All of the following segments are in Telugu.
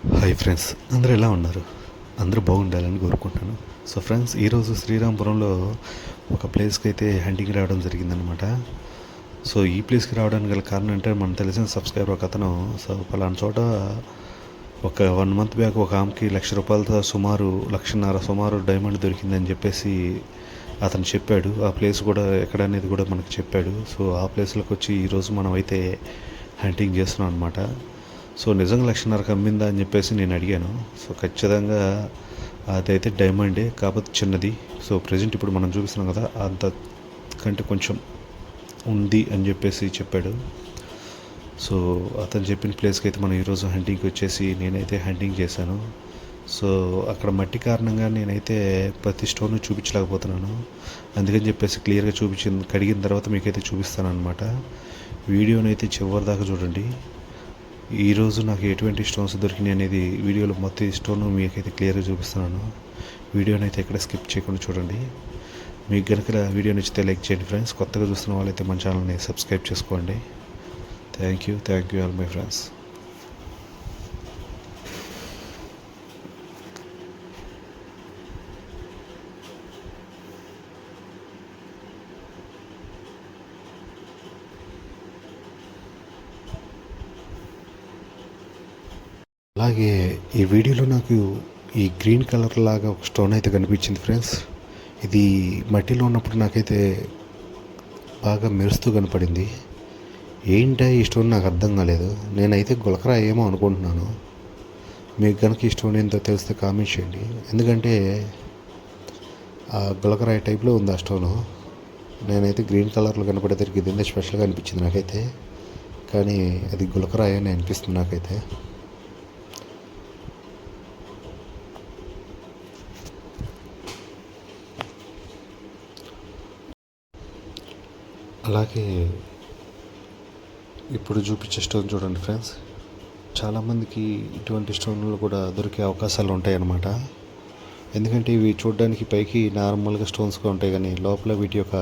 హాయ్ ఫ్రెండ్స్ అందరూ ఎలా ఉన్నారు? అందరూ బాగుండాలని కోరుకుంటున్నాను. సో ఫ్రెండ్స్ ఈరోజు శ్రీరాంపురంలో ఒక ప్లేస్కి అయితే హంటింగ్ రావడం జరిగిందనమాట సో ఈ ప్లేస్కి రావడానికి గల కారణం అంటే మనకు తెలిసిన సబ్స్క్రైబర్ ఒక అతను సో పలానా చోట ఒక వన్ మంత్ బ్యాక్ ఒక ఆమెకి లక్ష రూపాయలతో సుమారు లక్షన్నర సుమారు డైమండ్ దొరికిందని చెప్పేసి అతను చెప్పాడు. ఆ ప్లేస్ కూడా ఎక్కడ అనేది కూడా మనకు చెప్పాడు. సో ఆ ప్లేస్లోకి వచ్చి ఈరోజు మనం అయితే హంటింగ్ చేస్తున్నాం అనమాట సో నిజంగా లక్షన్నరకు అమ్మిందా అని చెప్పేసి నేను అడిగాను. సో ఖచ్చితంగా అదైతే డైమండే కాకపోతే చిన్నది. సో ప్రజెంట్ ఇప్పుడు మనం చూపిస్తున్నాం కదా అంత కంటే కొంచెం ఉంది అని చెప్పేసి చెప్పాడు. సో అతను చెప్పిన ప్లేస్కి అయితే మనం ఈరోజు హంటింగ్కి వచ్చేసి నేనైతే హంటింగ్ చేశాను. సో అక్కడ మట్టి కారణంగా నేనైతే ప్రతి స్టోన్ చూపించలేకపోతున్నాను. అందుకని చెప్పేసి క్లియర్గా చూపించిన కడిగిన తర్వాత మీకైతే చూపిస్తాను అనమాట వీడియోనైతే చివరి దాకా చూడండి. ఈరోజు నాకు ఎటువంటి స్టోన్స్ దొరికినాయి అనేది వీడియోలో మొత్తం స్టోన్ మీకైతే క్లియర్గా చూపిస్తున్నాను. వీడియోని అయితే ఎక్కడ స్కిప్ చేయకుండా చూడండి. మీకు కనుక వీడియో నచ్చితే లైక్ చేయండి ఫ్రెండ్స్. కొత్తగా చూస్తున్న వాళ్ళైతే మన ఛానల్ని సబ్స్క్రైబ్ చేసుకోండి. Thank you thank you all my friends. అలాగే ఈ వీడియోలో నాకు ఈ గ్రీన్ కలర్ లాగా ఒక స్టోన్ అయితే కనిపించింది ఫ్రెండ్స్. ఇది మట్టిలో ఉన్నప్పుడు నాకైతే బాగా మెరుస్తూ కనపడింది. ఏంటా ఈ స్టోన్ నాకు అర్థం కాలేదు. నేనైతే గులకరా ఏమో అనుకుంటున్నాను. మీకు కనుక ఈ స్టోన్ ఏంటో తెలిస్తే కామెంట్ చేయండి. ఎందుకంటే ఆ గులకరాయి టైప్లో ఉంది ఆ స్టోను. నేనైతే గ్రీన్ కలర్లో కనపడేసరికి ఇది స్పెషల్గా అనిపించింది నాకైతే. కానీ అది గులకరాయి అని అనిపిస్తుంది నాకైతే. అలాగే ఇప్పుడు చూపించే స్టోన్ చూడండి ఫ్రెండ్స్. చాలామందికి ఇటువంటి స్టోన్లు కూడా దొరికే అవకాశాలు ఉంటాయి అన్నమాట ఎందుకంటే ఇవి చూడడానికి పైకి నార్మల్గా స్టోన్స్గా ఉంటాయి కానీ లోపల వీటి యొక్క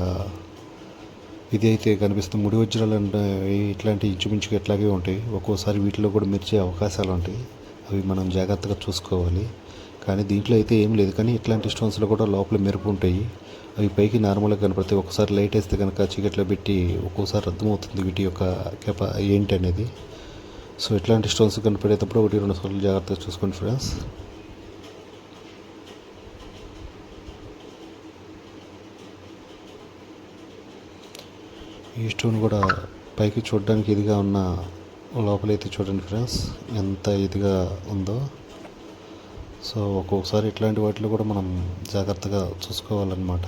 ఇది అయితే కనిపిస్తుంది. ముడి వజ్రాలు ఇట్లాంటి ఇంచుమించుగా ఇట్లాగే ఉంటాయి. ఒక్కోసారి వీటిలో కూడా మెరిచే అవకాశాలు ఉంటాయి. అవి మనం జాగ్రత్తగా చూసుకోవాలి. కానీ దీంట్లో అయితే ఏం లేదు. కానీ ఇట్లాంటి స్టోన్స్లో కూడా లోపల మెరుపు ఉంటాయి. అవి పైకి నార్మల్గా కనపడితే ఒకసారి లైట్ వేస్తే కనుక చీకట్లో పెట్టి ఒక్కోసారి అర్థమవుతుంది వీటి యొక్క కెప ఏంటి అనేది. సో ఇట్లాంటి స్టోన్స్ కనపడేటప్పుడు ఒకటి రెండు సార్లు జాగ్రత్తగా చూసుకోండి ఫ్రెండ్స్. ఈ స్టోన్ కూడా పైకి చూడడానికి ఇదిగా ఉన్న లోపలైతే చూడండి ఫ్రెండ్స్ ఎంత ఇదిగా ఉందో. సో ఒక్కొక్కసారి ఇట్లాంటి వాటిలో కూడా మనం జాగ్రత్తగా చూసుకోవాలన్నమాట.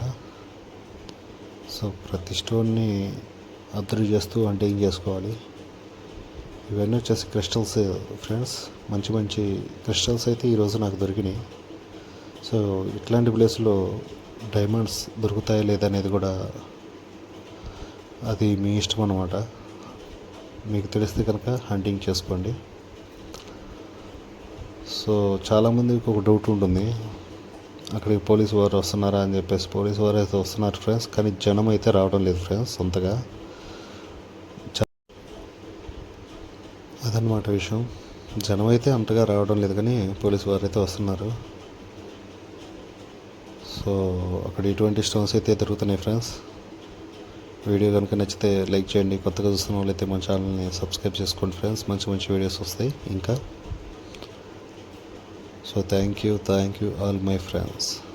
సో ప్రతి స్టోన్ని అబ్జర్వ్ చేస్తూ హంటింగ్ చేసుకోవాలి? ఇవన్నీ వచ్చేసి క్రిస్టల్స్ ఫ్రెండ్స్. మంచి మంచి క్రిస్టల్స్ అయితే ఈరోజు నాకు దొరికినాయి. సో ఇట్లాంటి ప్లేస్లో డైమండ్స్ దొరుకుతాయా లేదా అనేది కూడా అది మీ ఇష్టం అనమాట మీకు తెలిస్తే కనుక హంటింగ్ చేసుకోండి. సో చాలామందికి ఒక డౌట్ ఉంటుంది. అక్కడికి పోలీసు వారు వస్తున్నారా అని చెప్పేసి. పోలీసు వారు అయితే వస్తున్నారు ఫ్రెండ్స్ కానీ జనం అయితే రావడం లేదు ఫ్రెండ్స్ సొంతగా. అదనమాట విషయం. జనం అయితే అంతగా రావడం లేదు కానీ పోలీసు వారు అయితే వస్తున్నారు. సో అక్కడ ఇటువంటి స్టోన్స్ అయితే తిరుగుతున్నాయి ఫ్రెండ్స్. వీడియో కనుక నచ్చితే లైక్ చేయండి. కొత్తగా చూస్తున్న వాళ్ళైతే మన ఛానల్ని సబ్స్క్రైబ్ చేసుకోండి ఫ్రెండ్స్. మంచి మంచి వీడియోస్ వస్తాయి. ఇంకా So, thank you, thank you, all my friends.